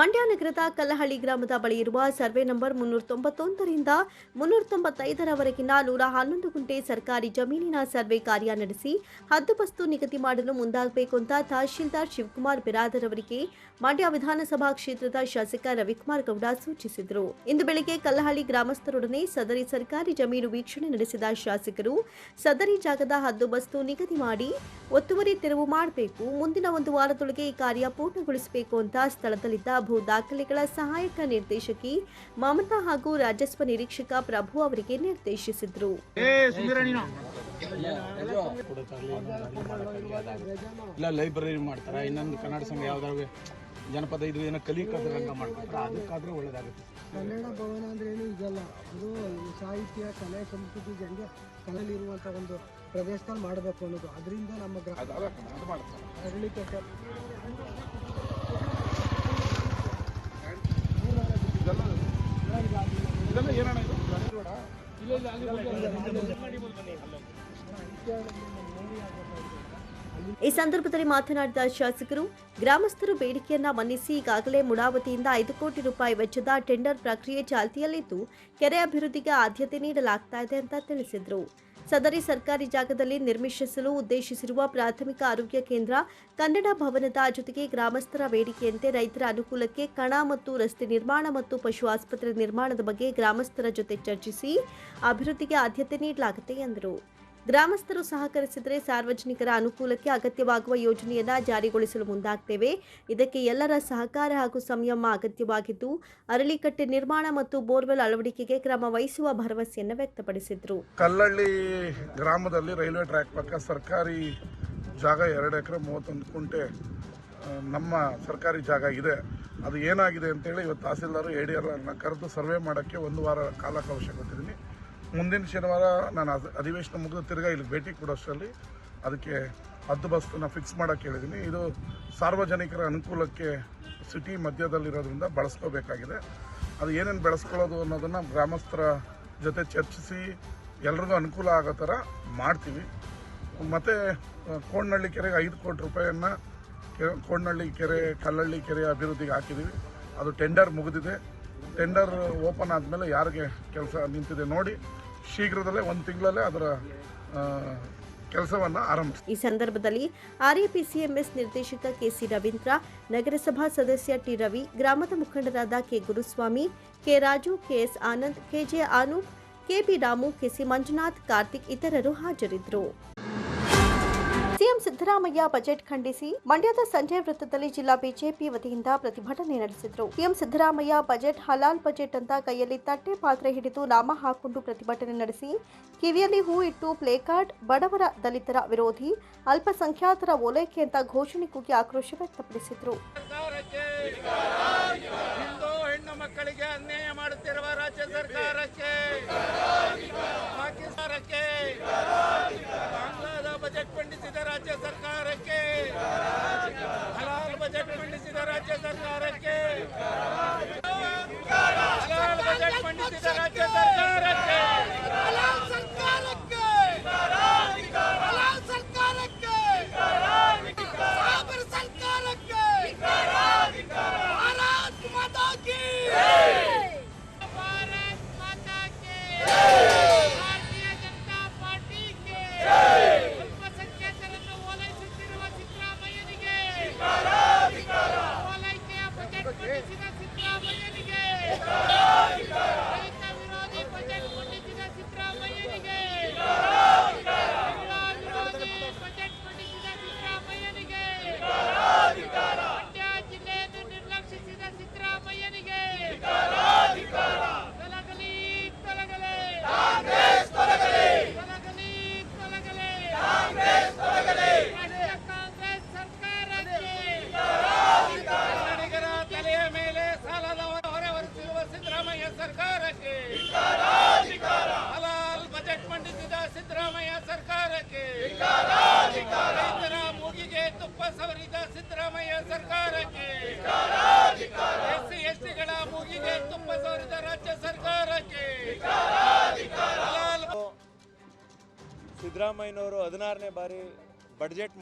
ಮಂಡ್ಯ ನಗರದ ಕಲ್ಲಹಳ್ಳಿ ಗ್ರಾಮದ ಬಳಿ ಇರುವ ಸರ್ವೆ ನಂಬರ್ ಮುನ್ನೂರ ತೊಂಬತ್ತೊಂದರಿಂದ ಮುನ್ನೂರ ತೊಂಬತ್ತೈದರವರೆಗಿನ ನೂರ ಹನ್ನೊಂದು ಗುಂಟೆ ಸರ್ಕಾರಿ ಜಮೀನಿನ ಸರ್ವೆ ಕಾರ್ಯ ನಡೆಸಿ ಹದ್ದುಬಸ್ತು ನಿಗದಿ ಮಾಡಲು ಮುಂದಾಗಬೇಕು ಅಂತ ತಹಶೀಲ್ದಾರ್ ಶಿವಕುಮಾರ್ ಬಿರಾದರ್ ಅವರಿಗೆ ಮಂಡ್ಯ ವಿಧಾನಸಭಾ ಕ್ಷೇತ್ರದ ಶಾಸಕ ರವಿಕುಮಾರ್ ಗೌಡ ಸೂಚಿಸಿದರು. ಇಂದು ಬೆಳಗ್ಗೆ ಕಲ್ಲಹಳ್ಳಿ ಗ್ರಾಮಸ್ಥರೊಡನೆ ಸದರಿ ಸರ್ಕಾರಿ ಜಮೀನು ವೀಕ್ಷಣೆ ನಡೆಸಿದ ಶಾಸಕರು ಸದರಿ ಜಾಗದ ಹದ್ದುಬಸ್ತು ನಿಗದಿ ಮಾಡಿ ಒತ್ತುವರಿ ತೆರವು ಮಾಡಬೇಕು ಮುಂದಿನ ಒಂದು ವಾರದೊಳಗೆ ಈ ಕಾರ್ಯ ಪೂರ್ಣಗೊಳಿಸಬೇಕು ಅಂತ ಸ್ಥಳದಲ್ಲಿದ್ದ ಭೂ ದಾಖಲೆಗಳ ಸಹಾಯಕ ನಿರ್ದೇಶಕಿ ಮಮತಾ ಹಾಗೂ ರಾಜಸ್ವ ನಿರೀಕ್ಷಕ ಪ್ರಭು ಅವರಿಗೆ ನಿರ್ದೇಶಿಸಿದರು. ಇಲ್ಲ ಲೈಬ್ರರಿ ಮಾಡ್ತಾರ? ಇನ್ನೊಂದು ಕನ್ನಡ ಸಂಘ ಯಾವ್ದಾದ್ರು ಜನಪದ ಇದು ಏನೋ ಕಲಿಕದ ರಂಗ ಮಾಡ್ತಾರೆ ಅದಕ್ಕಾದ್ರೂ ಒಳ್ಳೇದಾಗುತ್ತೆ ಕನ್ನಡ ಭವನ ಅಂದ್ರೆ ಏನು ಇದೆಲ್ಲ ಅದು ಸಾಹಿತ್ಯ ಕಲೆ ಸಂಸ್ಕೃತಿ ಜನಗೆ ಕಲೆಯಲ್ಲಿರುವಂಥ ಒಂದು ಪ್ರದೇಶದಲ್ಲಿ ಮಾಡಬೇಕು ಅನ್ನೋದು ಅದರಿಂದ ನಮ್ಮ ಗ್ರಾಮ ಇದೆಲ್ಲ ಏನಣ್ಣ ಇದು? ಇಲ್ಲ ಇಲ್ಲ ಈ ಸಂದರ್ಭದಲ್ಲಿ ಮಾತನಾಡಿದ ಶಾಸಕರು, ಗ್ರಾಮಸ್ಥರು ಬೇಡಿಕೆಯನ್ನ ಮನ್ನಿಸಿ ಈಗಾಗಲೇ ಮುಡಾವತಿಯಿಂದ ಐದು ಕೋಟಿ ರೂಪಾಯಿ ವೆಚ್ಚದ ಟೆಂಡರ್ ಪ್ರಕ್ರಿಯೆ ಚಾಲ್ತಿಯಲ್ಲಿದ್ದು, ಕೆರೆ ಅಭಿವೃದ್ಧಿಗೆ ಆದ್ಯತೆ ನೀಡಲಾಗ್ತಾ ಇದೆ ಅಂತ ತಿಳಿಸಿದರು. ಸದರಿ ಸರ್ಕಾರಿ ಜಾಗದಲ್ಲಿ ನಿರ್ಮಿಸಲು ಉದ್ದೇಶಿಸಿರುವ ಪ್ರಾಥಮಿಕ ಆರೋಗ್ಯ ಕೇಂದ್ರ ಕನ್ನಡ ಭವನದ ಜೊತೆಗೆ ಗ್ರಾಮಸ್ಥರ ಬೇಡಿಕೆಯಂತೆ ರೈತರ ಅನುಕೂಲಕ್ಕೆ ಕಣ ಮತ್ತು ರಸ್ತೆ ನಿರ್ಮಾಣ ಮತ್ತು ಪಶು ಆಸ್ಪತ್ರೆ ನಿರ್ಮಾಣದ ಬಗ್ಗೆ ಗ್ರಾಮಸ್ಥರ ಜೊತೆ ಚರ್ಚಿಸಿ ಅಭಿವೃದ್ಧಿಗೆ ಆದ್ಯತೆ ನೀಡಲಾಗುತ್ತೆ ಎಂದರು. ಗ್ರಾಮಸ್ಥರು ಸಹಕರಿಸಿದರೆ ಸಾರ್ವಜನಿಕರ ಅನುಕೂಲಕ್ಕೆ ಅಗತ್ಯವಾಗುವ ಯೋಜನೆಯನ್ನು ಜಾರಿಗೊಳಿಸಲು ಮುಂದಾಗ್ತೇವೆ. ಇದಕ್ಕೆ ಎಲ್ಲರ ಸಹಕಾರ ಹಾಗೂ ಸಂಯಮ ಅಗತ್ಯವಾಗಿದ್ದು, ಅರಳಿಕಟ್ಟೆ ನಿರ್ಮಾಣ ಮತ್ತು ಬೋರ್ವೆಲ್ ಅಳವಡಿಕೆಗೆ ಕ್ರಮ ವಹಿಸುವ ಭರವಸೆಯನ್ನು ವ್ಯಕ್ತಪಡಿಸಿದರು. ಕಲ್ಲಳ್ಳಿ ಗ್ರಾಮದಲ್ಲಿ ರೈಲ್ವೆ ಟ್ರ್ಯಾಕ್ ಪಕ್ಕ ಸರ್ಕಾರಿ ಜಾಗ ಎರಡು ಎಕರೆ ಮೂವತ್ತೊಂದು ಕುಂಟೆ ನಮ್ಮ ಸರ್ಕಾರಿ ಜಾಗ ಇದೆ. ಅದು ಏನಾಗಿದೆ ಅಂತೇಳಿ ಇವತ್ತು ತಹಸೀಲ್ದಾರು, ಎ ಡಿ ಕರೆದು ಸರ್ವೆ ಮಾಡೋಕ್ಕೆ ಒಂದು ವಾರ ಕಾಲಾವಕಾಶ ಕೊಟ್ಟಿದ್ದೀನಿ. ಮುಂದಿನ ಶನಿವಾರ ನಾನು ಅದು ಅಧಿವೇಶನ ಮುಗಿದು ತಿರ್ಗಾ ಇಲ್ಲಿ ಭೇಟಿ ಕೊಡೋಷ್ಟರಲ್ಲಿ ಅದಕ್ಕೆ ಹದ್ದು ಬಸ್ನ ಫಿಕ್ಸ್ ಮಾಡೋಕ್ಕೆ ಹೇಳಿದ್ದೀನಿ ಇದು ಸಾರ್ವಜನಿಕರ ಅನುಕೂಲಕ್ಕೆ ಸಿಟಿ ಮಧ್ಯದಲ್ಲಿರೋದ್ರಿಂದ ಬಳಸ್ಕೋಬೇಕಾಗಿದೆ. ಅದು ಏನೇನು ಬೆಳೆಸ್ಕೊಳ್ಳೋದು ಅನ್ನೋದನ್ನು ಗ್ರಾಮಸ್ಥರ ಜೊತೆ ಚರ್ಚಿಸಿ ಎಲ್ರಿಗೂ ಅನುಕೂಲ ಆಗೋ ಥರ ಮಾಡ್ತೀವಿ. ಮತ್ತು ಕೋಣನಹಳ್ಳಿ ಕೆರೆಗೆ ಐದು ಕೋಟಿ ರೂಪಾಯಿಯನ್ನು ಕೋಣನಹಳ್ಳಿ ಕೆರೆ, ಕಲ್ಲಳ್ಳಿ ಕೆರೆ ಅಭಿವೃದ್ಧಿಗೆ ಹಾಕಿದ್ದೀವಿ ಅದು ಟೆಂಡರ್ ಮುಗಿದಿದೆ. ಟೆಂಡರ್ ಓಪನ್ ಆದಮೇಲೆ ಯಾರಿಗೆ ಕೆಲಸ ನಿಂತಿದೆ ನೋಡಿ. ಶೀಘ್ರದಲ್ಲೇ ಒಂದು ತಿಂಗಳಲ್ಲೇ ಅದರ ಕೆಲಸವನ್ನು ಆರಂಭಿಸಿ ಈ ಸಂದರ್ಭದಲ್ಲಿ ಆರ್ಎಪಿಸಿಎಂಎಸ್ ನಿರ್ದೇಶಕ ಕೆಸಿ ರವೀಂದ್ರ, ನಗರಸಭಾ ಸದಸ್ಯ ಟಿ ರವಿ, ಗ್ರಾಮದ ಮುಖಂಡರಾದ K Guruswamy, K Raju KS Anand KJ Anoop KP Ramu KC Manjunath, Karthik ಇತರರು ಹಾಜರಿದ್ದರು. ಸಿಎಂ ಸಿದ್ದರಾಮಯ್ಯ ಬಜೆಟ್ ಖಂಡಿಸಿ ಮಂಡ್ಯದ ಸಂಜೆ ವೃತ್ತದಲ್ಲಿ ಜಿಲ್ಲಾ ಬಿಜೆಪಿ ವತಿಯಿಂದ ಪ್ರತಿಭಟನೆ ನಡೆಸಿದರು. ಸಿಎಂ ಸಿದ್ದರಾಮಯ್ಯ ಬಜೆಟ್ ಹಲಾಲ್ ಬಜೆಟ್ ಅಂತ ಕೈಯಲ್ಲಿ ತಟ್ಟೆ ಪಾತ್ರೆ ಹಿಡಿದು ನಾಮ ಹಾಕೊಂಡು ಪ್ರತಿಭಟನೆ ನಡೆಸಿ, ಕಿವಿಯಲ್ಲಿ ಹೂ ಇಟ್ಟು ಪ್ಲೇಕಾರ್ಡ್ ಬಡವರ ದಲಿತರ ವಿರೋಧಿ, ಅಲ್ಪಸಂಖ್ಯಾತರ ಓಲೈಕೆ ಅಂತ ಘೋಷಣೆ ಕೂಗಿ ಆಕ್ರೋಶ ವ್ಯಕ್ತಪಡಿಸಿದರು. ಬಜೆಟ್ ಮಂಡಿಸಿದ ರಾಜ್ಯ ಸರ್ಕಾರಕ್ಕೆ ಹಲಾಲ್ ಬಜೆಟ್ ಮಂಡಿಸಿದ ರಾಜ್ಯ ಸರ್ಕಾರಕ್ಕೆ ಹಲಾಲ್ ಬಜೆಟ್ ಮಂಡಿಸಿದ ರಾಜ್ಯ ಸರ್ಕಾರಕ್ಕೆ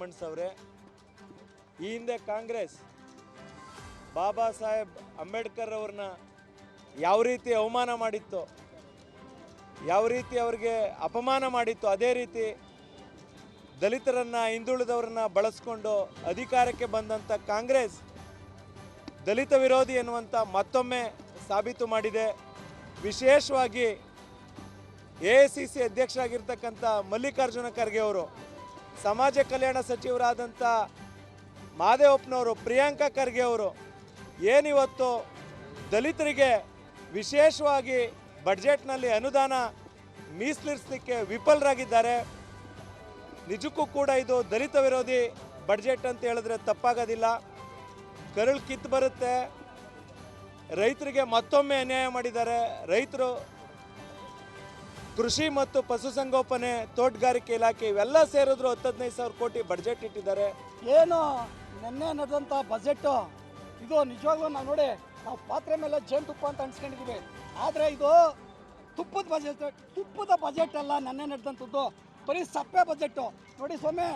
ಬಾರಿ ಅವರೆ. ಈ ಹಿಂದೆ ಕಾಂಗ್ರೆಸ್, ಬಾಬಾ ಸಾಹೇಬ್ ಅಂಬೇಡ್ಕರ್ ಅವ್ರನ್ನ ಯಾವ ರೀತಿ ಅವಮಾನ ಮಾಡಿತ್ತು, ಯಾವ ರೀತಿ ಅವ್ರಿಗೆ ಅಪಮಾನ ಮಾಡಿತ್ತು, ಅದೇ ರೀತಿ ದಲಿತರನ್ನ, ಹಿಂದುಳಿದವರನ್ನ ಬಳಸ್ಕೊಂಡು ಅಧಿಕಾರಕ್ಕೆ ಬಂದಂಥ ಕಾಂಗ್ರೆಸ್ ದಲಿತ ವಿರೋಧಿ ಎನ್ನುವಂಥ ಮತ್ತೊಮ್ಮೆ ಸಾಬೀತು ಮಾಡಿದೆ. ವಿಶೇಷವಾಗಿ ಎ ಸಿ ಸಿ ಅಧ್ಯಕ್ಷರಾಗಿರ್ತಕ್ಕಂಥ ಮಲ್ಲಿಕಾರ್ಜುನ ಖರ್ಗೆ ಅವರು. ಸಮಾಜ ಕಲ್ಯಾಣ ಸಚಿವರಾದಂಥ ಮಾದೇವಪ್ಪನವರು, ಪ್ರಿಯಾಂಕಾ ಖರ್ಗೆ ಅವರು ಏನಿವತ್ತು ದಲಿತರಿಗೆ ವಿಶೇಷವಾಗಿ ಬಡ್ಜೆಟ್ನಲ್ಲಿ ಅನುದಾನ ಮೀಸಲಿರಿಸಲಿಕ್ಕೆ ವಿಫಲರಾಗಿದ್ದಾರೆ. ನಿಜಕ್ಕೂ ಕೂಡ ಇದು ದಲಿತ ವಿರೋಧಿ ಬಡ್ಜೆಟ್ ಅಂತ ಹೇಳಿದ್ರೆ ತಪ್ಪಾಗೋದಿಲ್ಲ. ಕರುಳು ಕಿತ್ತು ಬರುತ್ತೆ. ರೈತರಿಗೆ ಮತ್ತೊಮ್ಮೆ ಅನ್ಯಾಯ ಮಾಡಿದ್ದಾರೆ. ರೈತರು ಕೃಷಿ ಮತ್ತು ಪಶುಸಂಗೋಪನೆ ತೋಟಗಾರಿಕೆ ಇಲಾಖೆ ಇವೆಲ್ಲ ಸೇರಿದ್ರು ಹತ್ತು ಹದಿನೈದು ಸಾವಿರ ಕೋಟಿ ಬಜೆಟ್ ಇಟ್ಟಿದ್ದಾರೆ. ಏನು ನಿನ್ನೆ ನಡೆದಂಥ ಬಜೆಟ್ ಇದು ನಿಜವಾಗ್ಲೂ ನಾವು ನೋಡಿ, ನಾವು ಪಾತ್ರೆ ಮೇಲೆ ಜೇನುತುಪ್ಪ ಅಂತ ಅನ್ಸ್ಕೊಂಡಿದ್ದೀವಿ ಆದರೆ ಇದು ತುಪ್ಪದ ಬಜೆಟ್ ತುಪ್ಪದ ಬಜೆಟ್ ಅಲ್ಲ ನೆನ್ನೆ ನಡೆದಂಥದ್ದು. ಬರೀ ಸಪ್ಪೆ ಬಜೆಟ್ಟು ನೋಡಿ ಸ್ವಾಮಿ,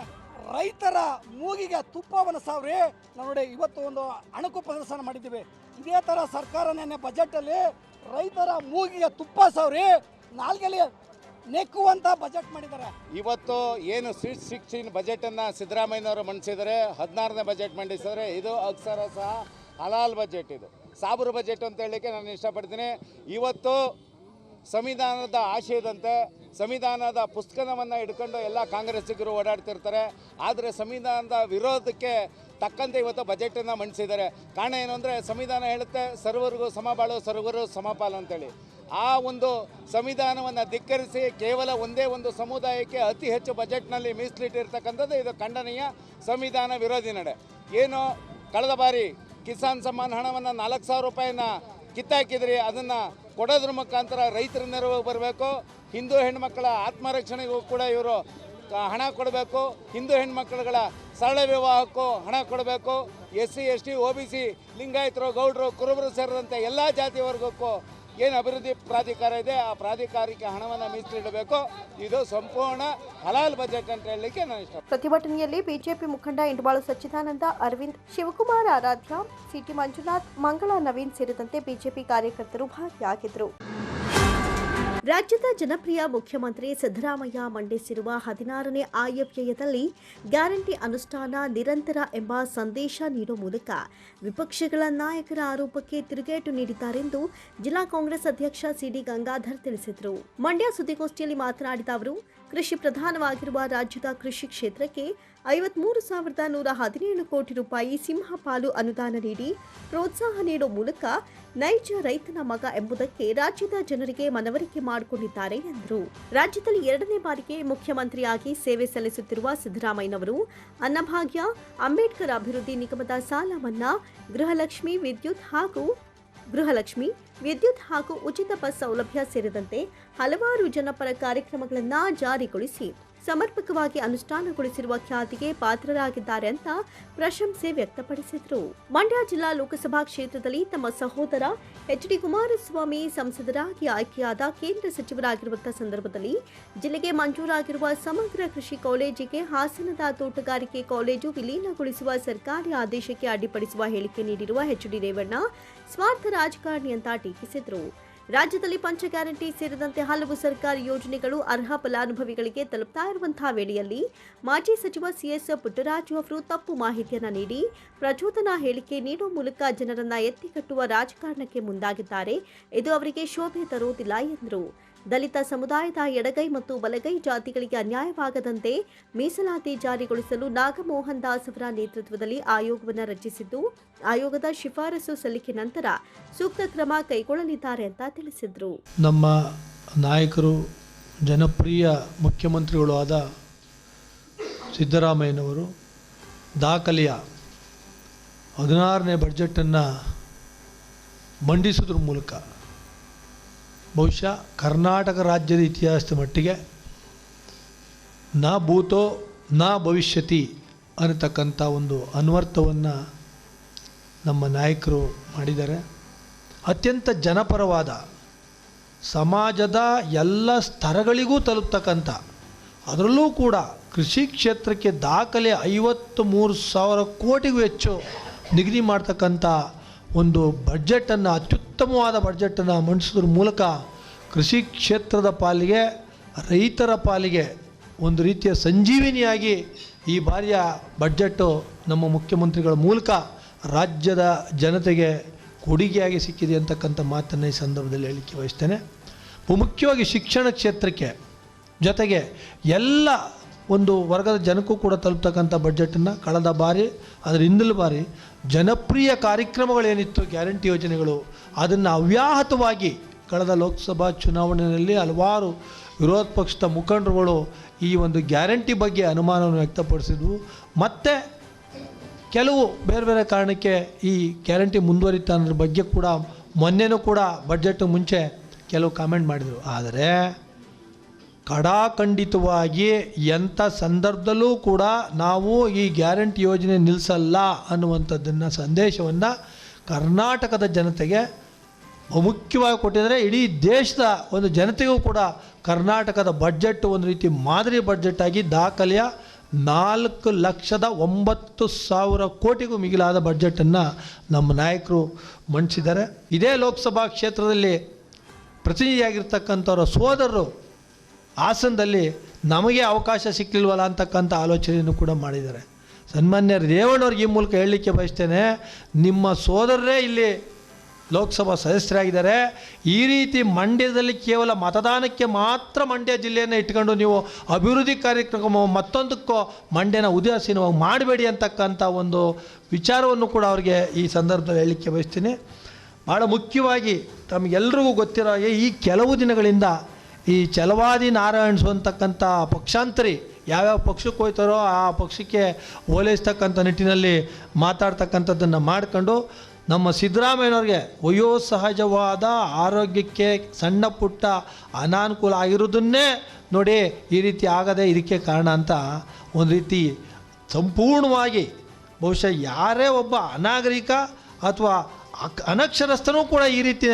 ರೈತರ ಮೂಗಿಗೆ ತುಪ್ಪವನ್ನು ಸಾವ್ರಿ. ನಾವು ನೋಡಿ ಇವತ್ತು ಒಂದು ಅಣಕು ಪ್ರದರ್ಶನ ಮಾಡಿದ್ದೀವಿ. ಇದೇ ಥರ ಸರ್ಕಾರ ನೆನ್ನೆ ಬಜೆಟಲ್ಲಿ ರೈತರ ಮೂಗಿಗೆ ತುಪ್ಪ ಸಾವ್ರಿ. ನಾಲ್ಗೆಲಿ ನೆಕ್ಕುವಂತ ಬಜೆಟ್ ಮಾಡಿದ್ದಾರೆ. ಇವತ್ತು ಏನು ಸ್ವೀಟ್ ಸಿಕ್ಸ್ಟೀನ್ ಬಜೆಟನ್ನು ಸಿದ್ದರಾಮಯ್ಯನವರು ಮಂಡಿಸಿದರೆ, ಹದಿನಾರನೇ ಬಜೆಟ್ ಮಂಡಿಸಿದರೆ ಇದು ಅಕ್ಷರ ಸಹ ಹಲಾಲ್ ಬಜೆಟ್ ಇದು. ಸಾಬರು ಬಜೆಟ್ ಅಂತ ಹೇಳಲಿಕ್ಕೆ ನಾನು ಇಷ್ಟಪಡ್ತೀನಿ. ಇವತ್ತು ಸಂವಿಧಾನದ ಆಶಯದಂತೆ, ಸಂವಿಧಾನದ ಪುಸ್ತಕವನ್ನು ಹಿಡ್ಕೊಂಡು ಎಲ್ಲ ಕಾಂಗ್ರೆಸ್ಸಿಗರು ಓಡಾಡ್ತಿರ್ತಾರೆ. ಆದರೆ ಸಂವಿಧಾನದ ವಿರೋಧಕ್ಕೆ ತಕ್ಕಂತೆ ಇವತ್ತು ಬಜೆಟನ್ನು ಮಂಡಿಸಿದ್ದಾರೆ. ಕಾರಣ ಏನು ಅಂದರೆ, ಸಂವಿಧಾನ ಹೇಳುತ್ತೆ, ಸರ್ವರಿಗೂ ಸಮಬಾಳು ಸರ್ವರು ಸಮಪಾಲು ಅಂತೇಳಿ. ಆ ಒಂದು ಸಂವಿಧಾನವನ್ನು ಧಿಕ್ಕರಿಸಿ ಕೇವಲ ಒಂದೇ ಒಂದು ಸಮುದಾಯಕ್ಕೆ ಅತಿ ಹೆಚ್ಚು ಬಜೆಟ್ನಲ್ಲಿ ಮೀಸಲಿಟ್ಟಿರ್ತಕ್ಕಂಥದ್ದು ಇದು ಖಂಡನೀಯ ಸಂವಿಧಾನ ವಿರೋಧಿ ನಡೆ. ಏನು ಕಳೆದ ಬಾರಿ ಕಿಸಾನ್ ಸಮ್ಮಾನ್ ಹಣವನ್ನು ನಾಲ್ಕು ಸಾವಿರ ರೂಪಾಯಿನ ಕಿತ್ತಾಕಿದ್ರಿ, ಅದನ್ನು ಕೊಡೋದ್ರ ಮುಖಾಂತರ ರೈತರ ನೆರವು ಬರಬೇಕು, ಹಿಂದೂ ಹೆಣ್ಮಕ್ಕಳ ಆತ್ಮರಕ್ಷಣೆಗೂ ಕೂಡ ಇವರು ಹಣ ಕೊಡಬೇಕು, ಹಿಂದೂ ಹೆಣ್ಮಕ್ಳುಗಳ ಸರಳ ವಿವಾಹಕ್ಕೂ ಹಣ ಕೊಡಬೇಕು S C S T O B C, ಲಿಂಗಾಯತರು, ಗೌಡರು, ಕುರುಬರು ಸೇರಿದಂತೆ ಎಲ್ಲ ಜಾತಿ ವರ್ಗಕ್ಕೂ ಏನು ಅಭಿವೃದ್ಧಿ ಪ್ರಾಧಿಕಾರ ಇದೆ, ಆ ಪ್ರಾಧಿಕಾರಕ್ಕೆ ಹಣವನ್ನು ಮೀಸಲಿಡಬೇಕು. ಇದು ಸಂಪೂರ್ಣ ಹಲಾಲ್ ಬಜೆಟ್ ಅಂತ ಹೇಳಲಿಕ್ಕೆ ನಾನು ಇಷ್ಟ ಪ್ರತಿಭಟನೆಯಲ್ಲಿ ಬಿಜೆಪಿ ಮುಖಂಡ ಇಂಡಬಾಳು ಸಚ್ಚಿದಾನಂದ, ಅರವಿಂದ್, ಶಿವಕುಮಾರ್, ಆರಾಧ್ಯ, ಸಿಟಿ ಮಂಜುನಾಥ್, ಮಂಗಳ, ನವೀನ್ ಸೇರಿದಂತೆ ಬಿಜೆಪಿ ಕಾರ್ಯಕರ್ತರು ಭಾಗಿಯಾಗಿದ್ದರು. ರಾಜ್ಯದ ಜನಪ್ರಿಯ ಮುಖ್ಯಮಂತ್ರಿ ಸಿದ್ದರಾಮಯ್ಯ ಮಂಡಿಸಿರುವ ಹದಿನಾರನೇ ಆಯವ್ಯಯದಲ್ಲಿ ಗ್ಯಾರಂಟಿ ಅನುಷ್ಠಾನ ನಿರಂತರ ಎಂಬ ಸಂದೇಶ ನೀಡುವ ಮೂಲಕ ವಿಪಕ್ಷಗಳ ನಾಯಕರ ಆರೋಪಕ್ಕೆ ತಿರುಗೇಟು ನೀಡಿದ್ದಾರೆಂದು ಜಿಲ್ಲಾ ಕಾಂಗ್ರೆಸ್ ಅಧ್ಯಕ್ಷ ಸಿಡಿ ಗಂಗಾಧರ್ ತಿಳಿಸಿದರು. ಮಂಡ್ಯ ಸುದ್ದಿಗೋಷ್ಠಿಯಲ್ಲಿ ಮಾತನಾಡಿದ ಅವರು, ಕೃಷಿ ಪ್ರಧಾನವಾಗಿರುವ ರಾಜ್ಯದ ಕೃಷಿ ಕ್ಷೇತ್ರಕ್ಕೆ ಐವತ್ಮೂರು ಸಾವಿರದ ನೂರ ಹದಿನೇಳು ಕೋಟಿ ರೂಪಾಯಿ ಸಿಂಹಪಾಲು ಅನುದಾನ ನೀಡಿ ಪ್ರೋತ್ಸಾಹ ನೀಡುವ ಮೂಲಕ ನೈಜ ರೈತನ ಮಗ ಎಂಬುದಕ್ಕೆ ರಾಜ್ಯದ ಜನರಿಗೆ ಮನವರಿಕೆ ಮಾಡಿಕೊಂಡಿದ್ದಾರೆ ಎಂದರು. ರಾಜ್ಯದಲ್ಲಿ ಎರಡನೇ ಬಾರಿಗೆ ಮುಖ್ಯಮಂತ್ರಿಯಾಗಿ ಸೇವೆ ಸಲ್ಲಿಸುತ್ತಿರುವ ಸಿದ್ದರಾಮಯ್ಯನವರು ಅನ್ನಭಾಗ್ಯ, ಅಂಬೇಡ್ಕರ್ ಅಭಿವೃದ್ಧಿ ನಿಗಮದ ಸಾಲ ಮನ್ನಾ, ಗೃಹಲಕ್ಷ್ಮಿ ವಿದ್ಯುತ್ ಹಾಗೂ ಗೃಹಲಕ್ಷ್ಮಿ, ವಿದ್ಯುತ್ ಹಾಗೂ ಉಚಿತ ಬಸ್ ಸೌಲಭ್ಯ ಸೇರಿದಂತೆ ಹಲವಾರು ಜನಪರ ಕಾರ್ಯಕ್ರಮಗಳನ್ನು ಜಾರಿಗೊಳಿಸಿ ಸಮರ್ಪಕವಾಗಿ ಅನುಷ್ಠಾನಗೊಳಿಸಿರುವ ಖ್ಯಾತಿಗೆ ಪಾತ್ರರಾಗಿದ್ದಾರೆ ಅಂತ ಪ್ರಶಂಸೆ ವ್ಯಕ್ತಪಡಿಸಿದರು. ಮಂಡ್ಯ ಜಿಲ್ಲಾ ಲೋಕಸಭಾ ಕ್ಷೇತ್ರದಲ್ಲಿ ತಮ್ಮ ಸಹೋದರ ಎಚ್ ಡಿ ಕುಮಾರಸ್ವಾಮಿ ಸಂಸದರಾಗಿ ಆಯ್ಕೆಯಾದ ಕೇಂದ್ರ ಸಚಿವರಾಗಿರುವಂತಹ ಸಂದರ್ಭದಲ್ಲಿ ಜಿಲ್ಲೆಗೆ ಮಂಜೂರಾಗಿರುವ ಸಮಗ್ರ ಕೃಷಿ ಕಾಲೇಜಿಗೆ ಹಾಸನದ ತೋಟಗಾರಿಕೆ ಕಾಲೇಜು ವಿಲೀನಗೊಳಿಸುವ ಸರ್ಕಾರಿ ಆದೇಶಕ್ಕೆ ಅಡ್ಡಿಪಡಿಸುವ ಹೇಳಿಕೆ ನೀಡಿರುವ ಎಚ್ ಡಿ ರೇವಣ್ಣ, ಸ್ವಾರ್ಥ ರಾಜಕಾರಣಿ ಅಂತ ಟೀಕಿಸಿದರು. ರಾಜ್ಯದಲ್ಲಿ ಪಂಚ ಗ್ಯಾರಂಟಿ ಸೇರಿದಂತೆ ಹಲವು ಸರ್ಕಾರಿ ಯೋಜನೆಗಳು ಅರ್ಹ ಫಲಾನುಭವಿಗಳಿಗೆ ತಲುಪ್ತಾ ಇರುವಂತಹ ವೇಳೆಯಲ್ಲಿ ಮಾಜಿ ಸಚಿವ ಸಿಎಸ್ ಪುಟ್ಟರಾಜು ಅವರು ತಪ್ಪು ಮಾಹಿತಿಯನ್ನು ನೀಡಿ ಪ್ರಚೋದನಾ ಹೇಳಿಕೆ ನೀಡುವ ಮೂಲಕ ಜನರನ್ನ ಎತ್ತಿಕಟ್ಟುವ ರಾಜಕಾರಣಕ್ಕೆ ಮುಂದಾಗಿದ್ದಾರೆ. ಇದು ಅವರಿಗೆ ಶೋಭೆ ತರುವುದಿಲ್ಲ ಎಂದರು. ದಲಿತ ಸಮುದಾಯದ ಎಡಗೈ ಮತ್ತು ಬಲಗೈ ಜಾತಿಗಳಿಗೆ ಅನ್ಯಾಯವಾಗದಂತೆ ಮೀಸಲಾತಿ ಜಾರಿಗೊಳಿಸಲು ನಾಗಮೋಹನ್ ದಾಸ್ ಅವರ ನೇತೃತ್ವದಲ್ಲಿ ಆಯೋಗವನ್ನು ರಚಿಸಿದ್ದು, ಆಯೋಗದ ಶಿಫಾರಸು ಸಲ್ಲಿಕೆ ನಂತರ ಸೂಕ್ತ ಕ್ರಮ ಕೈಗೊಳ್ಳಲಿದ್ದಾರೆ ಅಂತ ತಿಳಿಸಿದರು. ನಮ್ಮ ನಾಯಕರು, ಜನಪ್ರಿಯ ಮುಖ್ಯಮಂತ್ರಿಗಳು ಆದ ಸಿದ್ದರಾಮಯ್ಯನವರು ದಾಖಲೆಯ ಹದಿನಾರನೇ ಬಡ್ಜೆಟನ್ನು ಮಂಡಿಸೋದ್ರ ಮೂಲಕ ಬಹುಶಃ ಕರ್ನಾಟಕ ರಾಜ್ಯದ ಇತಿಹಾಸದ ಮಟ್ಟಿಗೆ ನಾ ಭೂತೋ, ನಾ ಭವಿಷ್ಯತಿ ಅನ್ನತಕ್ಕಂಥ ಒಂದು ಅನ್ವರ್ಥವನ್ನು ನಮ್ಮ ನಾಯಕರು ಮಾಡಿದ್ದಾರೆ. ಅತ್ಯಂತ ಜನಪರವಾದ, ಸಮಾಜದ ಎಲ್ಲ ಸ್ತರಗಳಿಗೂ ತಲುಪ್ತಕ್ಕಂಥ, ಅದರಲ್ಲೂ ಕೂಡ ಕೃಷಿ ಕ್ಷೇತ್ರಕ್ಕೆ ದಾಖಲೆ ಐವತ್ತು ಮೂರು ಸಾವಿರ ಕೋಟಿಗೂ ಹೆಚ್ಚು ನಿಗದಿ ಮಾಡ್ತಕ್ಕಂಥ ಒಂದು ಬಡ್ಜೆಟನ್ನು ಅತ್ಯುತ್ತಮವಾದ ಬಡ್ಜೆಟನ್ನು ಮಂಡಿಸೋದ್ರ ಮೂಲಕ ಕೃಷಿ ಕ್ಷೇತ್ರದ ಪಾಲಿಗೆ, ರೈತರ ಪಾಲಿಗೆ ಒಂದು ರೀತಿಯ ಸಂಜೀವಿನಿಯಾಗಿ ಈ ಬಾರಿಯ ಬಡ್ಜೆಟ್ಟು ನಮ್ಮ ಮುಖ್ಯಮಂತ್ರಿಗಳ ಮೂಲಕ ರಾಜ್ಯದ ಜನತೆಗೆ ಕೊಡುಗೆಯಾಗಿ ಸಿಕ್ಕಿದೆ ಅಂತಕ್ಕಂಥ ಮಾತನ್ನು ಈ ಸಂದರ್ಭದಲ್ಲಿ ಹೇಳಲಿಕ್ಕೆ ಬಯಸ್ತೇನೆ ಮುಖ್ಯವಾಗಿ ಶಿಕ್ಷಣ ಕ್ಷೇತ್ರಕ್ಕೆ ಜೊತೆಗೆ ಎಲ್ಲ ಒಂದು ವರ್ಗದ ಜನಕ್ಕೂ ಕೂಡ ತಲುಪ್ತಕ್ಕಂಥ ಬಡ್ಜೆಟನ್ನು ಕಳೆದ ಬಾರಿ ಅದರ ಹಿಂದಿನ ಬಾರಿ ಜನಪ್ರಿಯ ಕಾರ್ಯಕ್ರಮಗಳೇನಿತ್ತು, ಗ್ಯಾರಂಟಿ ಯೋಜನೆಗಳು, ಅದನ್ನು ಅವ್ಯಾಹತವಾಗಿ ಕಳೆದ ಲೋಕಸಭಾ ಚುನಾವಣೆಯಲ್ಲಿ ಹಲವಾರು ವಿರೋಧ ಪಕ್ಷದ ಮುಖಂಡರುಗಳು ಈ ಒಂದು ಗ್ಯಾರಂಟಿ ಬಗ್ಗೆ ಅನುಮಾನವನ್ನು ವ್ಯಕ್ತಪಡಿಸಿದ್ವು ಮತ್ತು ಕೆಲವು ಬೇರೆ ಬೇರೆ ಕಾರಣಕ್ಕೆ ಈ ಗ್ಯಾರಂಟಿ ಮುಂದುವರಿತ ಅನ್ನೋದ್ರ ಬಗ್ಗೆ ಕೂಡ ಮೊನ್ನೆನೂ ಕೂಡ ಬಜೆಟ್ ಮುಂಚೆ ಕೆಲವು ಕಾಮೆಂಟ್ ಮಾಡಿದರು. ಆದರೆ ಕಡಾಖಂಡಿತವಾಗಿ ಎಂಥ ಸಂದರ್ಭದಲ್ಲೂ ಕೂಡ ನಾವು ಈ ಗ್ಯಾರಂಟಿ ಯೋಜನೆ ನಿಲ್ಲಿಸಲ್ಲ ಅನ್ನುವಂಥದ್ದನ್ನು ಸಂದೇಶವನ್ನು ಕರ್ನಾಟಕದ ಜನತೆಗೆ ಮುಖ್ಯವಾಗಿ ಕೊಟ್ಟಿದ್ದಾರೆ. ಇಡೀ ದೇಶದ ಒಂದು ಜನತೆಗೂ ಕೂಡ ಕರ್ನಾಟಕದ ಬಡ್ಜೆಟ್ ಒಂದು ರೀತಿ ಮಾದರಿ ಬಡ್ಜೆಟ್ ಆಗಿ ದಾಖಲೆಯ ನಾಲ್ಕು ಲಕ್ಷದ ಒಂಬತ್ತು ಸಾವಿರ ಕೋಟಿಗೂ ಮಿಗಿಲಾದ ಬಡ್ಜೆಟನ್ನು ನಮ್ಮ ನಾಯಕರು ಮಂಡಿಸಿದ್ದಾರೆ. ಇದೇ ಲೋಕಸಭಾ ಕ್ಷೇತ್ರದಲ್ಲಿ ಪ್ರತಿನಿಧಿಯಾಗಿರ್ತಕ್ಕಂಥವರ ಸೋದರರು ಹಾಸನದಲ್ಲಿ ನಮಗೆ ಅವಕಾಶ ಸಿಕ್ಕಿಲ್ವಲ್ಲ ಅಂತಕ್ಕಂಥ ಆಲೋಚನೆಯನ್ನು ಕೂಡ ಮಾಡಿದ್ದಾರೆ. ಸನ್ಮಾನ್ಯ ರೇವಣ್ಣವ್ರಿಗೆ ಈ ಮೂಲಕ ಹೇಳಲಿಕ್ಕೆ ಬಯಸ್ತೇನೆ, ನಿಮ್ಮ ಸೋದರರೇ ಇಲ್ಲಿ ಲೋಕಸಭಾ ಸದಸ್ಯರಾಗಿದ್ದಾರೆ. ಈ ರೀತಿ ಮಂಡ್ಯದಲ್ಲಿ ಕೇವಲ ಮತದಾನಕ್ಕೆ ಮಾತ್ರ ಮಂಡ್ಯ ಜಿಲ್ಲೆಯನ್ನು ಇಟ್ಕೊಂಡು ನೀವು ಅಭಿವೃದ್ಧಿ ಕಾರ್ಯಕ್ರಮ ಮತ್ತೊಂದಕ್ಕೂ ಮಂಡ್ಯನ ಉದಾಸೀನವಾಗಿ ಮಾಡಬೇಡಿ ಅಂತಕ್ಕಂಥ ಒಂದು ವಿಚಾರವನ್ನು ಕೂಡ ಅವರಿಗೆ ಈ ಸಂದರ್ಭದಲ್ಲಿ ಹೇಳಲಿಕ್ಕೆ ಬಯಸ್ತೀನಿ. ಭಾಳ ಮುಖ್ಯವಾಗಿ ತಮಗೆಲ್ಲರಿಗೂ ಗೊತ್ತಿರೋ ಈ ಕೆಲವು ದಿನಗಳಿಂದ ಈ ಛಲವಾದಿ ನಾರಾಯಣಸು ಅಂತಕ್ಕಂಥ ಪಕ್ಷಾಂತರಿ ಯಾವ್ಯಾವ ಪಕ್ಷಕ್ಕೆ ಹೋಯ್ತಾರೋ ಆ ಪಕ್ಷಕ್ಕೆ ಓಲೈಸ್ತಕ್ಕಂಥ ನಿಟ್ಟಿನಲ್ಲಿ ಮಾತಾಡ್ತಕ್ಕಂಥದ್ದನ್ನು ಮಾಡ್ಕೊಂಡು ನಮ್ಮ ಸಿದ್ದರಾಮಯ್ಯನವ್ರಿಗೆ ವಯೋಸಹಜವಾದ ಆರೋಗ್ಯಕ್ಕೆ ಸಣ್ಣ ಪುಟ್ಟ ಅನಾನುಕೂಲ ಆಗಿರೋದನ್ನೇ ನೋಡಿ ಈ ರೀತಿ ಆಗದೆ ಇದಕ್ಕೆ ಕಾರಣ ಅಂತ ಒಂದು ರೀತಿ ಸಂಪೂರ್ಣವಾಗಿ ಬಹುಶಃ ಯಾರೇ ಒಬ್ಬ ಅನಾಗರಿಕ ಅಥವಾ ಅನಕ್ಷರಸ್ಥನೂ ಕೂಡ ಈ ರೀತಿ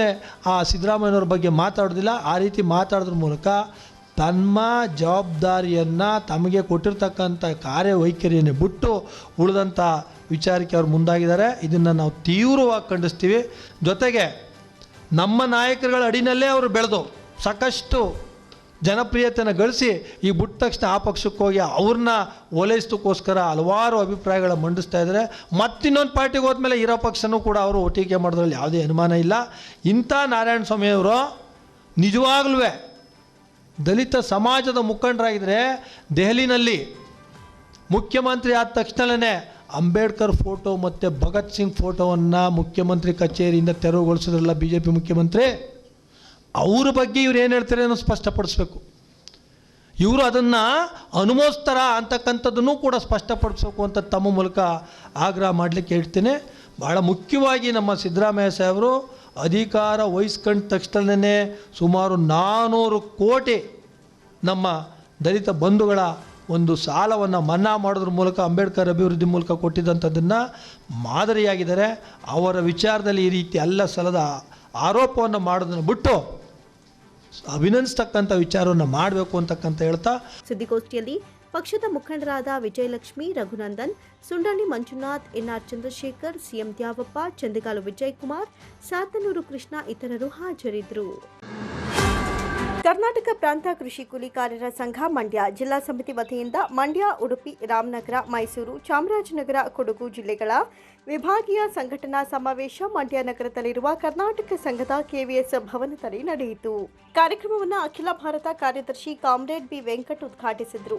ಆ ಸಿದ್ದರಾಮಯ್ಯನವ್ರ ಬಗ್ಗೆ ಮಾತಾಡೋದಿಲ್ಲ. ಆ ರೀತಿ ಮಾತಾಡೋದ್ರ ಮೂಲಕ ತಮ್ಮ ಜವಾಬ್ದಾರಿಯನ್ನು ತಮಗೆ ಕೊಟ್ಟಿರ್ತಕ್ಕಂಥ ಕಾರ್ಯವೈಖರಿಯನ್ನು ಬಿಟ್ಟು ಉಳಿದಂಥ ವಿಚಾರಕ್ಕೆ ಅವ್ರು ಮುಂದಾಗಿದ್ದಾರೆ. ಇದನ್ನು ನಾವು ತೀವ್ರವಾಗಿ ಖಂಡಿಸ್ತೀವಿ. ಜೊತೆಗೆ ನಮ್ಮ ನಾಯಕರುಗಳ ಅಡಿನಲ್ಲೇ ಅವರು ಬೆಳೆದು ಸಾಕಷ್ಟು ಜನಪ್ರಿಯತೆಯನ್ನು ಗಳಿಸಿ ಈ ಬಿಟ್ಟ ತಕ್ಷಣ ಆ ಪಕ್ಷಕ್ಕೋಗಿ ಅವ್ರನ್ನ ಓಲೈಸೋಕ್ಕೋಸ್ಕರ ಹಲವಾರು ಅಭಿಪ್ರಾಯಗಳ ಮಂಡಿಸ್ತಾ ಇದ್ದಾರೆ. ಮತ್ತಿನ್ನೊಂದು ಪಾರ್ಟಿಗೆ ಹೋದ್ಮೇಲೆ ಇರೋ ಪಕ್ಷನೂ ಕೂಡ ಅವರು ಒಟ್ಟಿಗೆ ಮಾಡೋದ್ರಲ್ಲಿ ಯಾವುದೇ ಅನುಮಾನ ಇಲ್ಲ. ಇಂಥ ನಾರಾಯಣ ಸ್ವಾಮಿಯವರು ನಿಜವಾಗ್ಲೂ ದಲಿತ ಸಮಾಜದ ಮುಖಂಡರಾಗಿದ್ದರೆ ದೆಹಲಿನಲ್ಲಿ ಮುಖ್ಯಮಂತ್ರಿ ಆದ ತಕ್ಷಣವೇ ಅಂಬೇಡ್ಕರ್ ಫೋಟೋ ಮತ್ತು ಭಗತ್ ಸಿಂಗ್ ಫೋಟೋವನ್ನು ಮುಖ್ಯಮಂತ್ರಿ ಕಚೇರಿಯಿಂದ ತೆರವುಗೊಳಿಸಿದ್ರಲ್ಲ ಬಿ ಜೆ ಪಿ ಮುಖ್ಯಮಂತ್ರಿ. ಅವ್ರ ಬಗ್ಗೆ ಇವ್ರು ಏನು ಹೇಳ್ತಾರೆ ಅನ್ನೋ ಸ್ಪಷ್ಟಪಡಿಸ್ಬೇಕು. ಇವರು ಅದನ್ನು ಅನುಮೋಸ್ತರ ಅಂತಕ್ಕಂಥದ್ದನ್ನು ಕೂಡ ಸ್ಪಷ್ಟಪಡಿಸ್ಬೇಕು ಅಂತ ತಮ್ಮ ಮೂಲಕ ಆಗ್ರಹ ಮಾಡಲಿಕ್ಕೆ ಹೇಳ್ತೇನೆ. ಭಾಳ ಮುಖ್ಯವಾಗಿ ನಮ್ಮ ಸಿದ್ದರಾಮಯ್ಯ ಸಾಹೇಬರು ಅಧಿಕಾರ ವಹಿಸ್ಕೊಂಡ ತಕ್ಷಣನೇ ಸುಮಾರು ನಾನ್ನೂರು ಕೋಟಿ ನಮ್ಮ ದಲಿತ ಬಂಧುಗಳ ಒಂದು ಸಾಲವನ್ನು ಮನ್ನಾ ಮಾಡೋದ್ರ ಮೂಲಕ ಅಂಬೇಡ್ಕರ್ ಅಭಿವೃದ್ಧಿ ಮೂಲಕ ಕೊಟ್ಟಿದ್ದಂಥದ್ದನ್ನು ಮಾದರಿಯಾಗಿದ್ದಾರೆ. ಅವರ ವಿಚಾರದಲ್ಲಿ ಈ ರೀತಿ ಅಲ್ಲ ಸಲದ ಆರೋಪವನ್ನು ಮಾಡೋದನ್ನು ಬಿಟ್ಟು ಅಭಿನಂದಿಸ್ತಕ್ಕಂಥ ವಿಚಾರವನ್ನು ಮಾಡಬೇಕು ಅಂತಕ್ಕಂತ ಹೇಳ್ತಾ ಸುದ್ದಿಗೋಷ್ಠಿಯಲ್ಲಿ ಪಕ್ಷದ ಮುಖಂಡರಾದ ವಿಜಯಲಕ್ಷ್ಮಿ ರಘುನಂದನ್ ಸುಂಡಳ್ಳಿ ಮಂಜುನಾಥ್ ಎನ್ಆರ್ ಚಂದ್ರಶೇಖರ್ ಸಿಎಂ ದ್ಯಾವಪ್ಪ ಚಂದಗಾಲು ವಿಜಯಕುಮಾರ್ ಸಾತನೂರು ಕೃಷ್ಣ ಇತರರು ಹಾಜರಿದ್ದರು. ಕರ್ನಾಟಕ ಪ್ರಾಂತ ಕೃಷಿ ಕೂಲಿಕಾರರ ಸಂಘ ಮಂಡ್ಯ ಜಿಲ್ಲಾ ಸಮಿತಿ ವತಿಯಿಂದ ಮಂಡ್ಯ ಉಡುಪಿ ರಾಮನಗರ ಮೈಸೂರು ಚಾಮರಾಜನಗರ ಕೊಡಗು ಜಿಲ್ಲೆಗಳ ವಿಭಾಗೀಯ ಸಂಘಟನಾ ಸಮಾವೇಶ ಮಂಡ್ಯ ನಗರದಲ್ಲಿರುವ ಕರ್ನಾಟಕ ಸಂಘದ ಕೆವಿಎಸ್ ಭವನದಲ್ಲಿ ನಡೆಯಿತು. ಕಾರ್ಯಕ್ರಮವನ್ನು ಅಖಿಲ ಭಾರತ ಕಾರ್ಯದರ್ಶಿ ಕಾಮ್ರೇಡ್ ಬಿ ವೆಂಕಟ್ ಉದ್ಘಾಟಿಸಿದರು.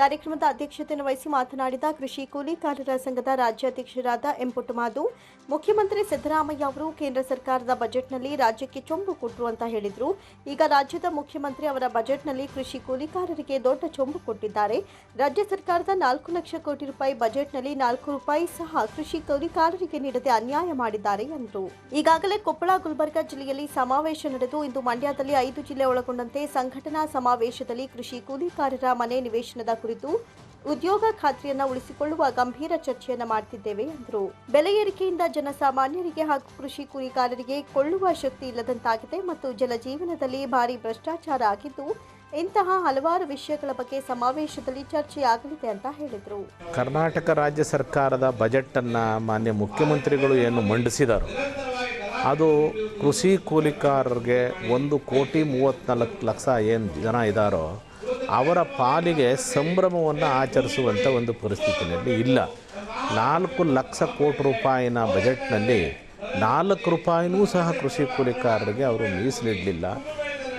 ಕಾರ್ಯಕ್ರಮದ ಅಧ್ಯಕ್ಷತೆಯನ್ನು ವಹಿಸಿ ಮಾತನಾಡಿದ ಕೃಷಿ ಕೂಲಿಕಾರರ ಸಂಘದ ರಾಜ್ಯಾಧ್ಯಕ್ಷರಾದ ಎಂ ಪುಟ್ಟಮಾದು, ಮುಖ್ಯಮಂತ್ರಿ ಸಿದ್ದರಾಮಯ್ಯ ಅವರು ಕೇಂದ್ರ ಸರ್ಕಾರದ ಬಜೆಟ್ನಲ್ಲಿ ರಾಜ್ಯಕ್ಕೆ ಚೊಂಬು ಕೊಟ್ಟರು ಅಂತ ಹೇಳಿದರು. ಈಗ ರಾಜ್ಯದ ಮುಖ್ಯಮಂತ್ರಿ ಅವರ ಬಜೆಟ್ನಲ್ಲಿ ಕೃಷಿ ಕೂಲಿಕಾರರಿಗೆ ದೊಡ್ಡ ಚೊಂಬು ಕೊಟ್ಟಿದ್ದಾರೆ. ರಾಜ್ಯ ಸರ್ಕಾರದ ನಾಲ್ಕು ಲಕ್ಷ ಕೋಟಿ ರೂಪಾಯಿ ಬಜೆಟ್ನಲ್ಲಿ ನಾಲ್ಕು ರೂಪಾಯಿ ಸಹ ಕೃಷಿ ಕೂಲಿಕಾರರಿಗೆ ನೀಡದೆ ಅನ್ಯಾಯ ಮಾಡಿದ್ದಾರೆ ಎಂದರು. ಈಗಾಗಲೇ ಕೊಪ್ಪಳ, ಗುಲ್ಬರ್ಗಾ ಜಿಲ್ಲೆಯಲ್ಲಿ ಸಮಾವೇಶ ನಡೆದು ಇಂದು ಮಂಡ್ಯದಲ್ಲಿ ಐದು ಜಿಲ್ಲೆ ಒಳಗೊಂಡಂತೆ ಸಂಘಟನಾ ಸಮಾವೇಶದಲ್ಲಿ ಕೃಷಿ ಕೂಲಿಕಾರರ ಮನೆ ನಿವೇಶನದ ಕುರಿತು ಉದ್ಯೋಗ ಖಾತ್ರಿಯನ್ನ ಉಳಿಸಿಕೊಳ್ಳುವ ಗಂಭೀರ ಚರ್ಚೆಯನ್ನ ಮಾಡುತ್ತಿದ್ದೇವೆ ಎಂದರು ಬೆಲೆ ಏರಿಕೆಯಿಂದ ಜನಸಾಮಾನ್ಯರಿಗೆ ಹಾಗೂ ಕೃಷಿ ಕೂಲಿಕಾರರಿಗೆ ಕೊಳ್ಳುವ ಶಕ್ತಿ ಇಲ್ಲದಂತಾಗಿದೆ ಮತ್ತು ಜಲಜೀವನದಲ್ಲಿ ಭಾರಿ ಭ್ರಷ್ಟಾಚಾರ ಆಗಿದ್ದು, ಇಂತಹ ಹಲವಾರು ವಿಷಯಗಳ ಬಗ್ಗೆ ಸಮಾವೇಶದಲ್ಲಿ ಚರ್ಚೆಯಾಗಲಿದೆ ಅಂತ ಹೇಳಿದರು. ಕರ್ನಾಟಕ ರಾಜ್ಯ ಸರ್ಕಾರದ ಬಜೆಟನ್ನು ಮಾನ್ಯ ಮುಖ್ಯಮಂತ್ರಿಗಳು ಏನು ಮಂಡಿಸಿದರು. ಅದು ಕೃಷಿ ಕೂಲಿಕಾರರಿಗೆ ಒಂದು ಕೋಟಿ ಮೂವತ್ತ್ನಾಲ್ಕು ಲಕ್ಷ ಏನು ಜನ ಇದ್ದಾರೋ ಅವರ ಪಾಲಿಗೆ ಸಂಭ್ರಮವನ್ನು ಆಚರಿಸುವಂಥ ಒಂದು ಪರಿಸ್ಥಿತಿಯಲ್ಲಿ ಇಲ್ಲ. ನಾಲ್ಕು ಲಕ್ಷ ಕೋಟಿ ರೂಪಾಯಿನ ಬಜೆಟ್ನಲ್ಲಿ ನಾಲ್ಕು ರೂಪಾಯಿನೂ ಸಹ ಕೃಷಿ ಕೂಲಿಕಾರರಿಗೆ ಅವರು ಮೀಸಲಿಡಲಿಲ್ಲ.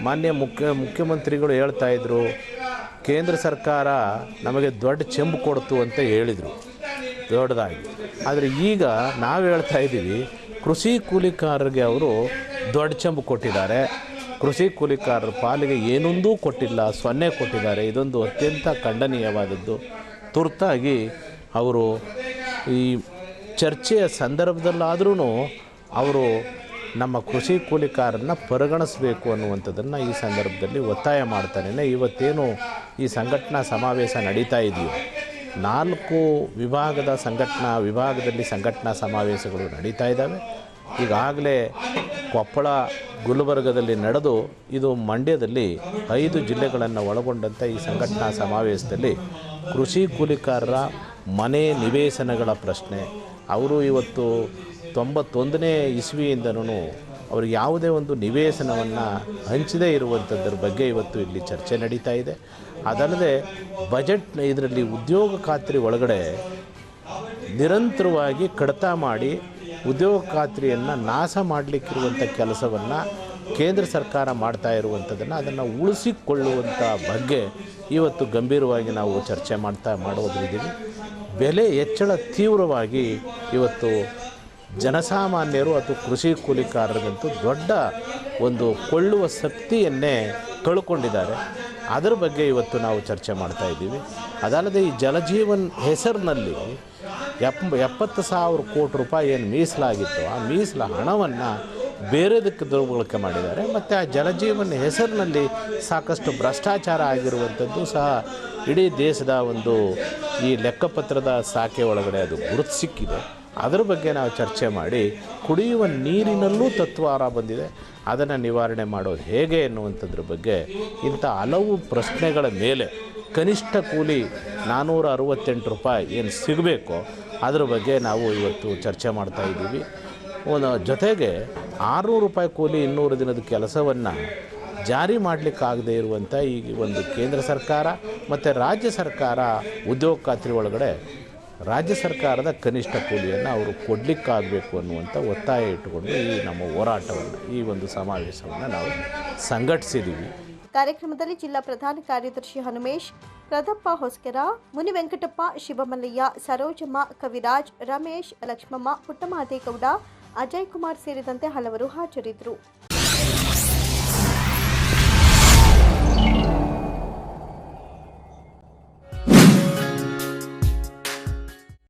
ಮಾನ್ಯ ಮುಖ್ಯ, ಮುಖ್ಯಮಂತ್ರಿಗಳು ಹೇಳ್ತಾ ಇದ್ರು, ಕೇಂದ್ರ ಸರ್ಕಾರ ನಮಗೆ ದೊಡ್ಡ ಚೆಂಬು ಕೊಡ್ತು ಅಂತ ಹೇಳಿದರು, ದೊಡ್ಡದಾಗಿ. ಆದರೆ ಈಗ ನಾವು ಹೇಳ್ತಾ ಇದ್ದೀವಿ, ಕೃಷಿ ಕೂಲಿಕಾರರಿಗೆ ಅವರು ದೊಡ್ಡ ಚೆಂಬು ಕೊಟ್ಟಿದ್ದಾರೆ. ಕೃಷಿ ಕೂಲಿಕಾರರ ಪಾಲಿಗೆ ಏನೊಂದೂ ಕೊಟ್ಟಿಲ್ಲ, ಸೊನ್ನೆ ಕೊಟ್ಟಿದ್ದಾರೆ. ಇದೊಂದು ಅತ್ಯಂತ ಖಂಡನೀಯವಾದದ್ದು. ತುರ್ತಾಗಿ ಅವರು ಈ ಚರ್ಚೆಯ ಸಂದರ್ಭದಲ್ಲಾದ್ರೂ ಅವರು ನಮ್ಮ ಕೃಷಿ ಕೂಲಿಕಾರರನ್ನ ಪರಿಗಣಿಸಬೇಕು ಅನ್ನುವಂಥದ್ದನ್ನು ಈ ಸಂದರ್ಭದಲ್ಲಿ ಒತ್ತಾಯ ಮಾಡ್ತಾನೆ ಇವತ್ತೇನು ಈ ಸಂಘಟನಾ ಸಮಾವೇಶ ನಡೀತಾ ಇದೆಯೋ, ನಾಲ್ಕು ವಿಭಾಗದ ಸಂಘಟನಾ ವಿಭಾಗದಲ್ಲಿ ಸಂಘಟನಾ ಸಮಾವೇಶಗಳು ನಡೀತಾ ಇದ್ದಾವೆ. ಈಗಾಗಲೇ ಕೊಪ್ಪಳ ಗುಲ್ಬರ್ಗದಲ್ಲಿ ನಡೆದು ಇದು ಮಂಡ್ಯದಲ್ಲಿ ಐದು ಜಿಲ್ಲೆಗಳನ್ನು ಒಳಗೊಂಡಂಥ ಈ ಸಂಘಟನಾ ಸಮಾವೇಶದಲ್ಲಿ ಕೃಷಿ ಕೂಲಿಕಾರರ ಮನೆ ನಿವೇಶನಗಳ ಪ್ರಶ್ನೆ. ಅವರು ಇವತ್ತು ತೊಂಬತ್ತೊಂದನೇ ಇಸ್ವಿಯಿಂದನೂ ಅವರು ಯಾವುದೇ ಒಂದು ನಿವೇಶನವನ್ನು ಹಂಚದೇ ಇರುವಂಥದ್ರ ಬಗ್ಗೆ ಇವತ್ತು ಇಲ್ಲಿ ಚರ್ಚೆ ನಡೀತಾ ಇದೆ. ಅದಲ್ಲದೆ ಬಜೆಟ್ ಇದರಲ್ಲಿ ಉದ್ಯೋಗ ಖಾತ್ರಿ ಒಳಗಡೆ ನಿರಂತರವಾಗಿ ಕಡಿತ ಮಾಡಿ ಉದ್ಯೋಗ ಖಾತ್ರಿಯನ್ನು ನಾಶ ಮಾಡಲಿಕ್ಕಿರುವಂಥ ಕೆಲಸವನ್ನು ಕೇಂದ್ರ ಸರ್ಕಾರ ಮಾಡ್ತಾ ಇರುವಂಥದ್ದನ್ನು ಅದನ್ನು ಉಳಿಸಿಕೊಳ್ಳುವಂಥ ಬಗ್ಗೆ ಇವತ್ತು ಗಂಭೀರವಾಗಿ ನಾವು ಚರ್ಚೆ ಮಾಡ್ತಾ ಮಾಡೋದ್ರಿದ್ದೀವಿ. ಬೆಲೆ ಹೆಚ್ಚಳ ತೀವ್ರವಾಗಿ ಇವತ್ತು ಜನಸಾಮಾನ್ಯರು ಅಥವಾ ಕೃಷಿ ಕೂಲಿಕಾರರಿಗಂತೂ ದೊಡ್ಡ ಒಂದು ಕೊಳ್ಳುವ ಶಕ್ತಿಯನ್ನೇ ಕಳ್ಕೊಂಡಿದ್ದಾರೆ. ಅದರ ಬಗ್ಗೆ ಇವತ್ತು ನಾವು ಚರ್ಚೆ ಮಾಡ್ತಾ ಇದ್ದೀವಿ. ಅದಲ್ಲದೆ ಈ ಜಲಜೀವನ್ ಹೆಸರಿನಲ್ಲಿ ಎಪ್ ಎಪ್ಪತ್ತು ಸಾವಿರ ಕೋಟಿ ರೂಪಾಯಿ ಏನು ಮೀಸಲಾಗಿತ್ತು. ಆ ಮೀಸಲ ಹಣವನ್ನು ಬೇರೆದಕ್ಕೆ ದುರ್ಬಳಕೆ ಮಾಡಿದ್ದಾರೆ. ಮತ್ತು ಆ ಜಲಜೀವನ ಹೆಸರಿನಲ್ಲಿ ಸಾಕಷ್ಟು ಭ್ರಷ್ಟಾಚಾರ ಆಗಿರುವಂಥದ್ದು ಸಹ ಇಡೀ ದೇಶದ ಒಂದು ಈ ಲೆಕ್ಕಪತ್ರದ ಶಾಖೆ ಒಳಗಡೆ ಅದು ಗುರುತು ಸಿಕ್ಕಿದೆ. ಅದರ ಬಗ್ಗೆ ನಾವು ಚರ್ಚೆ ಮಾಡಿ ಕುಡಿಯುವ ನೀರಿನಲ್ಲೂ ತತ್ವಾರ ಬಂದಿದೆ. ಅದನ್ನು ನಿವಾರಣೆ ಮಾಡೋದು ಹೇಗೆ ಎನ್ನುವಂಥದ್ರ ಬಗ್ಗೆ ಇಂಥ ಹಲವು ಪ್ರಶ್ನೆಗಳ ಮೇಲೆ ಕನಿಷ್ಠ ಕೂಲಿ ನಾನ್ನೂರ ಅರವತ್ತೆಂಟು ರೂಪಾಯಿ ಏನು ಸಿಗಬೇಕೋ ಅದ್ರ ಬಗ್ಗೆ ನಾವು ಇವತ್ತು ಚರ್ಚೆ ಮಾಡ್ತಾ ಇದ್ದೀವಿ. ಜೊತೆಗೆ ಆರುನೂರು ರೂಪಾಯಿ ಕೂಲಿ ಇನ್ನೂರು ದಿನದ ಕೆಲಸವನ್ನು ಜಾರಿ ಮಾಡಲಿಕ್ಕಾಗದೇ ಇರುವಂಥ ಈ ಒಂದು ಕೇಂದ್ರ ಸರ್ಕಾರ ಮತ್ತು ರಾಜ್ಯ ಸರ್ಕಾರ ಉದ್ಯೋಗ ಖಾತ್ರಿ ಒಳಗಡೆ ರಾಜ್ಯ ಸರ್ಕಾರದ ಕನಿಷ್ಠ ಕೂಲಿಯನ್ನು ಅವರು ಕೊಡಲಿಕ್ಕಾಗಬೇಕು ಅನ್ನುವಂಥ ಒತ್ತಾಯ ಇಟ್ಟುಕೊಂಡು ಈ ನಮ್ಮ ಹೋರಾಟವನ್ನು, ಈ ಒಂದು ಸಮಾವೇಶವನ್ನು ನಾವು ಸಂಘಟಿಸಿದ್ದೀವಿ ಕಾರ್ಯಕ್ರಮದಲ್ಲಿ ಜಿಲ್ಲಾ ಪ್ರಧಾನ ಕಾರ್ಯದರ್ಶಿ ಹನುಮೇಶ್ ಪ್ರದಪ್ಪ ಹೊಸ್ಕೆರ, ಮುನಿ ವೆಂಕಟಪ್ಪ ಶಿವಮಲ್ಲಯ್ಯ, ಸರೋಜಮ್ಮ, ಕವಿರಾಜ್, ರಮೇಶ್, ಲಕ್ಷ್ಮಮ್ಮ ಪುಟ್ಟಮಹದೇಗೌಡ ಅಜಯ್ ಕುಮಾರ್ ಸೇರಿದಂತೆ ಹಲವರು ಹಾಜರಿದ್ದರು.